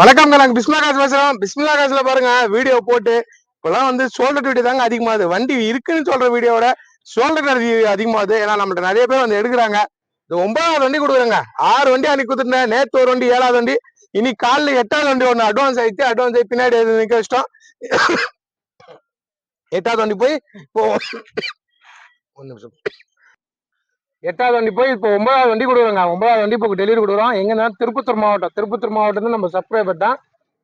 வணக்கம் நாங்க பிஸ்மிலா காசு பேசுறோம். பிஸ்மிலா காசுல பாருங்க வீடியோ போட்டு இப்பெல்லாம் வந்து ஷோல்டர் டியூட்டி தாங்க அதிகமாகுது. வண்டி இருக்குன்னு சொல்ற வீடியோட ஷோல்டர் அதிகமாகுது. ஏன்னா நம்மள்ட்ட நிறைய பேர் வந்து எடுக்கிறாங்க. இந்த ஒன்பதாவது வண்டி கொடுக்குறேங்க. ஆறு வண்டி அன்னைக்கு கொடுத்துருந்தேன். நேத்து ஒரு வண்டி ஏழாவது வண்டி. இனி காலைல எட்டாவது வண்டி ஒன்று அட்வான்ஸ் ஆயிடுச்சு. அட்வான்ஸ் ஆகி பின்னாடி நிற்க வச்சிட்டோம். எட்டாவது வண்டி போய் இப்போ ஒன்று நிமிஷம். எட்டாவது வண்டி போய் இப்போ ஒன்பதாவது வண்டி கொடுக்குறோங்க. ஒன்பதாவது வண்டி இப்போ டெலிவரி கொடுக்குறோம். எங்கன்னா திருப்பத்தூர் மாவட்டம். திருப்பத்தூர் மாவட்டம் நம்ம சப்ஸ்கிரைபர் தான்.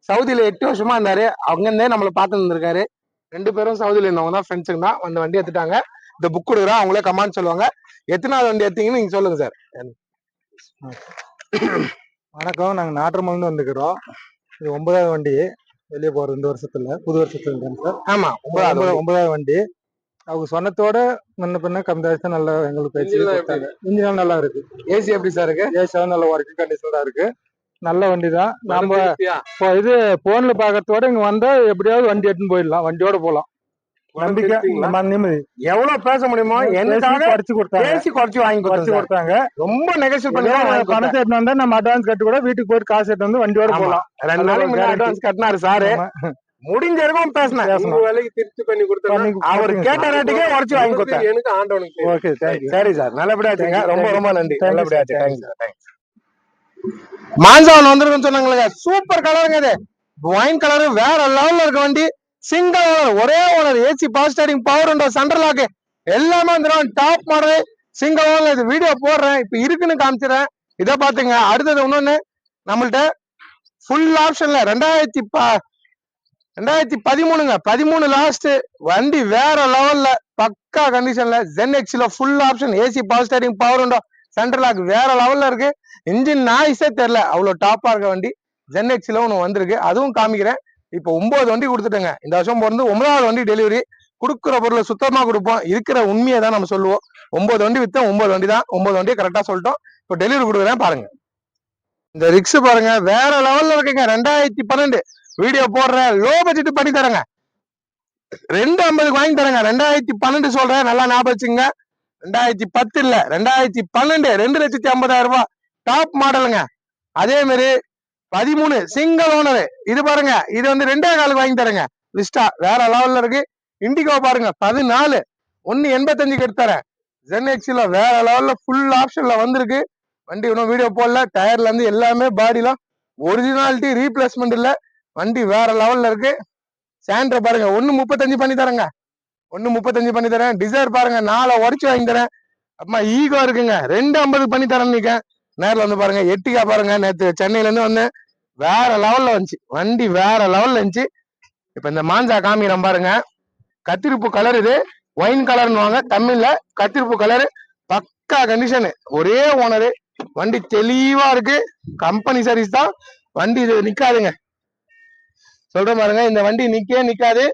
சவுதியில எட்டு வருஷமா இருந்தாரு. அங்கிருந்தே நம்மளை பார்த்து இருந்திருக்காரு. ரெண்டு பேரும் சவுதியில இருந்தவங்க தான் ஃப்ரெண்ட்ஸுங்க தான். அந்த வண்டி எடுத்துட்டாங்க. இந்த புக் கொடுக்குறோம். அவங்களே கமாண்ட் சொல்லுவாங்க. எத்தனாவது வண்டி எடுத்தீங்கன்னு நீங்க சொல்லுங்க சார் வணக்கம். நாங்க நாட்டுமல்னு வந்துக்கிறோம் இது ஒன்பதாவது வண்டி. வெளியே போறது இந்த வருஷத்துல புது வருஷத்துல சார் ஆமா ஒன்பதாவது ஒன்பதாவது வண்டி. அவங்க சொன்னதோட முன்ன பின்ன கம்மி தான் நல்லா எங்களுக்கு பேச்சு எல்லாம் கொடுத்தாங்க. இன்ஜின் நல்லா இருக்கு. ஏசி எப்படி சார் இருக்கு? ஏசியாவும் நல்ல ஒர்க்கிங் கண்டிஷன்ல இருக்கு. நல்ல வண்டி தான். நம்ம இது போன்ல பாக்கிறதோட இங்க வந்தா எப்படியாவது வண்டி எடுத்துன்னு போயிடலாம். வண்டியோட போலாம். நம்பிக்கை நிம்மதி எவ்வளவு பேச முடியுமோ? எனக்காக குறைச்சு கொடுத்தாங்க. பேசி குறைச்சு வாங்கி குறைச்சு கொடுத்து கொடுத்தாங்க. ரொம்ப நெகோசியேட் பண்ணி தான். பணத்தை எடுத்து வந்தா நம்ம அட்வான்ஸ் கட்டி கூட வீட்டுக்கு போயிட்டு காசு எடுத்து வந்து வண்டியோட. போலாம். ரெண்டு நாளைக்கு. அட்வான்ஸ் கட்டினாரு சாரு. முடிஞ்ச வரைக்கும் பேசினேன். உங்க வேலைக்கு திருப்தி பண்ணி கொடுத்தா பண்ணி அவர். கேட்ட ரேட்டுக்கே உடச்சு வாங்கி கொடுத்தேன். எனக்கு ஆண்டவனுக்கு. ஓகே சரி சார். நல்லபடியா வச்சுங்க ரொம்ப. ரொம்ப நன்றி. நல்லபடியா தேங்க்ஸ் தேங்க்ஸ் மான்சாவன் வந்திருக்குன்னு சொன்னாங்களே சூப்பர் கலருங்க இது. ஒயின் கலர் வேற லெவல்ல இருக்க வண்டி. சிங்கிள் ஓனர் ஒரே owner AC power steering power உண்டோ சென்ட்ரல் லாக்கு எல்லாமே வந்துடும் டாப் மாடல் சிங்கிள் ஓனர் இது வீடியோ போடுறேன். இப்ப இருக்குன்னு காமிச்சிடுறேன். இதை பாத்துங்க அடுத்தது இன்னொன்னு. நம்மள்ட்ட ஃபுல் ஆப்ஷன்ல ரெண்டாயிரத்தி ரெண்டாயிரத்தி பதிமூணுங்க. பதிமூணு லாஸ்ட் வண்டி வேற லெவல்ல பக்கா கண்டிஷன்ல Zen எக்ஸ்ல full option AC power steering power உண்டோ? சென்ட்ரல் லாக் வேற லெவல்ல இருக்கு. இன்ஜின் நாய்ஸே தெரியல. அவ்வளவு டாப்பா இருக்க வண்டி. ஜென் எக்ஸ்ல ஒன்று வந்திருக்கு. அதுவும் காமிக்கிறேன். இப்போ ஒன்பது வண்டி கொடுத்துட்டேங்க. இந்த வருஷம் பிறந்து ஒன்பதாவது வண்டி டெலிவரி கொடுக்குற பொருளை சுத்தமா கொடுப்போம். இருக்கிற உண்மையை தான் நம்ம சொல்லுவோம். ஒன்பது வண்டி வித்தோம் ஒன்பது வண்டி தான். ஒன்பது வண்டி கரெக்டா சொல்லிட்டோம். இப்போ டெலிவரி கொடுக்குறேன் பாருங்க. இந்த ரிக்ஸ் பாருங்க. வேற லெவல்ல இருக்குங்க. ரெண்டாயிரத்தி பன்னெண்டு. வீடியோ போடுறேன். லோ பட்ஜெட் பண்ணி தரேங்க. ரெண்டு ஐம்பதுக்கு வாங்கி தரேங்க. ரெண்டாயிரத்தி பன்னெண்டு சொல்றேன். நல்லா ஞாபகம் வச்சுங்க ரெண்டாயிரத்தி பத்து இல்ல ரெண்டாயிரத்தி பன்னெண்டு ரெண்டு லட்சத்தி ஐம்பதாயிரம் ரூபாய். டாப் மாடலுங்க அதே மாதிரி பதிமூணு சிங்கிள் ஓனர் இது பாருங்க. இது வந்து ரெண்டே காலுக்கு வாங்கி தரேங்க. லிஸ்டா வேற லெவல்ல இருக்கு. இண்டிகோ பாருங்க. பதினாலு. ஒன்னு எண்பத்தஞ்சுக்கு எடுத்துறேன் ஜென் எக்ஸில வேற லெவல்ல ஃபுல் ஆப்ஷன்ல வந்திருக்கு. வண்டி இன்னும் வீடியோ போடல. டயர்ல இருந்து எல்லாமே பாடிலாம் ஒரிஜினாலிட்டி ரீப்ளேஸ்மெண்ட் இல்லை. வண்டி வேற லெவல்ல இருக்கு. சாண்ட்ர பாருங்க ஒன்னு முப்பத்தஞ்சு பண்ணி தரேங்க. ஒன்னு முப்பத்தஞ்சு பண்ணி தரேன். டிசைர் பாருங்க நாளை உடச்சு வாங்கி தரேன். அம்மா ஈகோ இருக்குங்க. ரெண்டு ஐம்பது பண்ணி தரேன் நீங்க நேரில் வந்து பாருங்க எட்டிக்கா பாருங்க. நேற்று சென்னையில இருந்து வந்தேன். வேற லெவல்ல வந்துச்சு. வண்டி வேற லெவல்ல இருந்துச்சு. இப்ப இந்த மாஞ்சா காமிக்கிறேன் பாருங்க. கத்திரிப்பு கலர் இது. ஒயின் கலர்னுவாங்க தமிழ்ல கத்திரிப்பு கலர் பக்கா கண்டிஷனு ஒரே ஓனரு வண்டி தெளிவா இருக்கு. கம்பெனி சர்வீஸ் தான். வண்டி இது நிக்காதுங்க. சொல்றேன் பாருங்க இந்த வண்டி நிக்கே நிக்காது.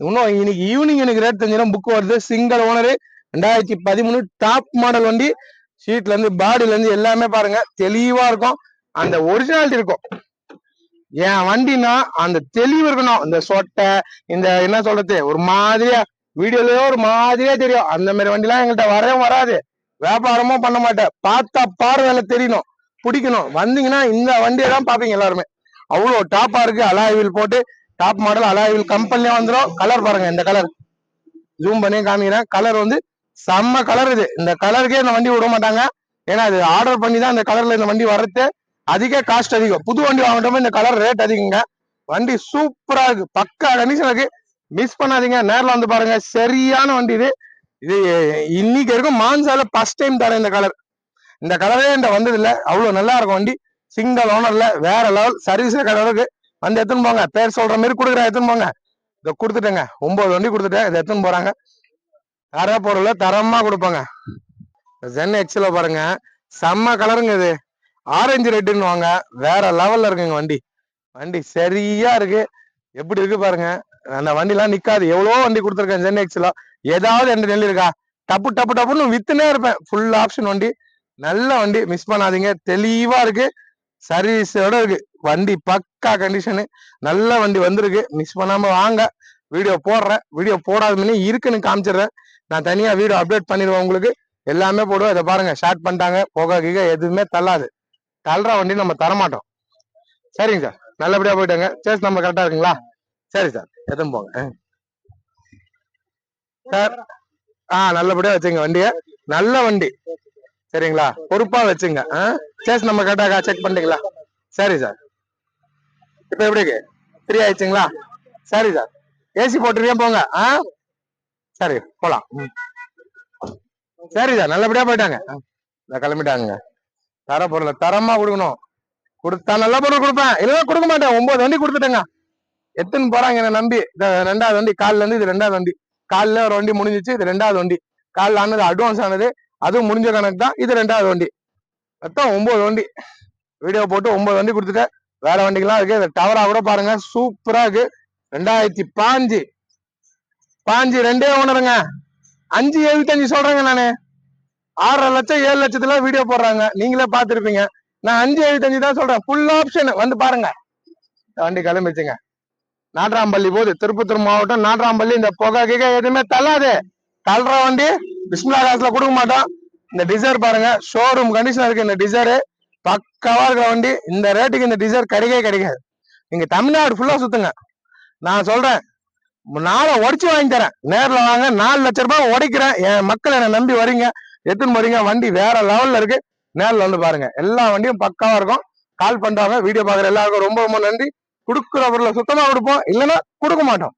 இன்னும் இன்னைக்கு ஈவினிங் எனக்கு ரேட் தெரிஞ்சிடும் புக் வருது. சிங்கிள் ஓனரு ரெண்டாயிரத்தி பதிமூணு டாப் மாடல் வண்டி. ஷீட்ல இருந்து பாடியில இருந்து எல்லாமே பாருங்க தெளிவா இருக்கும். அந்த ஒரிஜினாலிட்டி இருக்கும். என் வண்டினா அந்த தெளிவு இருக்கணும். இந்த சொட்டை இந்த என்ன சொல்றது ஒரு மாதிரியா வீடியோலயோ ஒரு மாதிரியா தெரியும். அந்த மாதிரி வண்டிலாம் எங்கள்கிட்ட வரவே வராது. வியாபாரமும் பண்ண மாட்டேன். பார்த்தா பார்வையில தெரியணும் பிடிக்கணும். வந்தீங்கன்னா இந்த வண்டியை தான் பாப்பீங்க எல்லாருமே. அவ்வளோ டாப்பாக இருக்குது அலாய்வில் போட்டு டாப் மாடல் அலாயில் கம்பெனிலே வந்துடும் கலர் பாருங்க இந்த கலர் ஜூம் பண்ணி காமிக்கிறேன். கலர் வந்து செம்ம கலர் இது. இந்த கலருக்கே இந்த வண்டி விட மாட்டாங்க. ஏன்னா அது ஆர்டர் பண்ணி தான் இந்த கலரில் இந்த வண்டி வர்றது அதிக காஸ்ட் அதிகம். புது வண்டி வாங்கிட்டோமே இந்த கலர் ரேட் அதிகங்க. வண்டி சூப்பராக இருக்கு. பக்கா கண்டிஷன் இருக்கு. மிஸ் பண்ணாதீங்க. நேரில் வந்து பாருங்க. சரியான வண்டி இது. இது இன்னைக்கு இருக்கும் மான்சால ஃபர்ஸ்ட் டைம் தரேன் இந்த கலர் இந்த கலரே என்கிட்ட வந்ததில்லை. அவ்வளோ நல்லா இருக்கும் வண்டி. சிங்கிள் ஓனர்ல வேற லெவல் சர்வீஸ் கடவுளுக்கு வந்து எடுத்துன்னு போங்க. பேர் சொல்ற மாதிரி கொடுக்குறேன் எடுத்துன்னு போங்க. இதை கொடுத்துட்டேங்க. ஒன்பது வண்டி கொடுத்துட்டேன் இதை எடுத்துன்னு போறாங்க. தர பொருள் தரமா கொடுப்பாங்க. ஜென் எக்ஸில் பாருங்க. செம்ம கலருங்க இது. ஆரஞ்சு ரெட்டுன்னு வாங்க. வேற லெவல்ல இருக்குங்க வண்டி. வண்டி சரியா இருக்கு. எப்படி இருக்கு பாருங்க. அந்த வண்டிலாம் நிக்காது. எவ்வளோ வண்டி கொடுத்துருக்கேன் ஜென் எக்ஸில் ஏதாவது எந்த நெல் இருக்கா டப்பு டப்பு டப்புன்னு வித்துனே இருப்பேன். ஃபுல் ஆப்ஷன் வண்டி. நல்ல வண்டி. மிஸ் பண்ணாதீங்க. தெளிவா இருக்கு. சர்வீஸோட இருக்கு. வண்டி பக்கா கண்டிஷனு நல்ல வண்டி வந்திருக்கு. மிஸ் பண்ணாம வாங்க. வீடியோ போடுறேன். வீடியோ போடாத முன்னே இருக்குன்னு காமிச்சிடுறேன். நான் தனியாக வீடியோ அப்டேட் பண்ணிடுவேன் உங்களுக்கு. எல்லாமே போடுவேன். இதை பாருங்க. ஷார்ட் பண்ணிட்டாங்க. புகை கிக எதுவுமே தள்ளாது. தள்ளுற வண்டி நம்ம தரமாட்டோம். சரிங்க சார் நல்லபடியா போயிட்டாங்க. சேஸ் நம்ம கரெக்டா இருக்குங்களா? சரி சார் எதுவும் போங்க. ஆ. சார் ஆ நல்லபடியா வச்சுங்க வண்டிய. நல்ல வண்டி. சரிங்களா? பொறுப்பா வச்சுங்க. சேஸ் நம்ம கரெக்டாக செக் பண்ணிட்டீங்களா சரி சார் இப்போ எப்படி இருக்கு? ஃப்ரீ ஆயிடுச்சுங்களா? சரி சார் ஏசி போட்டுருக்கே போங்க. ஆ? சரி போலாம். ம். சரி சார் நல்லபடியா போயிட்டாங்க. ஆ, கிளம்பிட்டாங்க தர பொருளை தரமா கொடுக்கணும். கொடுத்தா நல்ல பொருள் கொடுப்பேன். இல்லைன்னா கொடுக்க மாட்டேன். ஒன்பது வண்டி கொடுத்துட்டேங்க. எத்தனை போறாங்க என்ன நம்பி. இந்த ரெண்டாவது வண்டி காலில இருந்து இது ரெண்டாவது வண்டி. காலில் ஒரு வண்டி முடிஞ்சிச்சு இது ரெண்டாவது வண்டி. காலில் ஆனது அட்வான்ஸ் ஆனது. அதுவும் முடிஞ்ச கணக்கு தான் இது ரெண்டாவது வண்டி. மொத்தம் ஒன்பது வண்டி. வீடியோ போட்டு ஒன்பது வண்டி கொடுத்துட்டேன். வேற வண்டிகள்லாம் இருக்கு. இந்த டவரா கூட பாருங்க. சூப்பரா இருக்கு. ரெண்டாயிரத்தி பாஞ்சு. பாஞ்சு ரெண்டே ஓனருங்க. அஞ்சு எழுபத்தஞ்சு சொல்றேங்க நானு. ஆறரை லட்சம் ஏழு லட்சத்துல வீடியோ போடுறாங்க. நீங்களே பாத்துருப்பீங்க நான் அஞ்சு எழுபத்தஞ்சு தான் சொல்றேன். ஃபுல் ஆப்ஷன் வந்து பாருங்க. வண்டி கிளம்பிச்சுங்க. நாட்ராம்பள்ளி போகுது. திருப்பத்தூர் மாவட்டம் நாட்ராம்பள்ளி இந்த புகை கிகை எதுவுமே தள்ளாது. தள்ளுற வண்டி பிஸ்மிலா காசுல கொடுக்க மாட்டோம். இந்த டிசைர் பாருங்க. ஷோரூம் கண்டிஷன் இருக்கு இந்த டிசைரு பக்காவா இருக்கிற வண்டி. இந்த ரேட்டுக்கு இந்த டிசைர் கிடைக்கவே கிடைக்காது. நீங்க தமிழ்நாடு ஃபுல்லா சுத்துங்க. நான் சொல்றேன். நாளை உடைச்சு வாங்கி தரேன். நேர்ல வாங்க. நாலு லட்ச ரூபாய் உடைக்கிறேன். என் மக்கள் என்னை நம்பி வரீங்க எத்தனை வரீங்க வண்டி வேற லெவல்ல இருக்கு. நேர்ல வந்து பாருங்க. எல்லா வண்டியும் பக்காவா இருக்கும். கால் பண்றாங்க வீடியோ பாக்குற எல்லாருக்கும் ரொம்ப ரொம்ப நன்றி. கொடுக்குற பொருளை சுத்தமா கொடுப்போம். இல்லைன்னா கொடுக்க மாட்டோம்.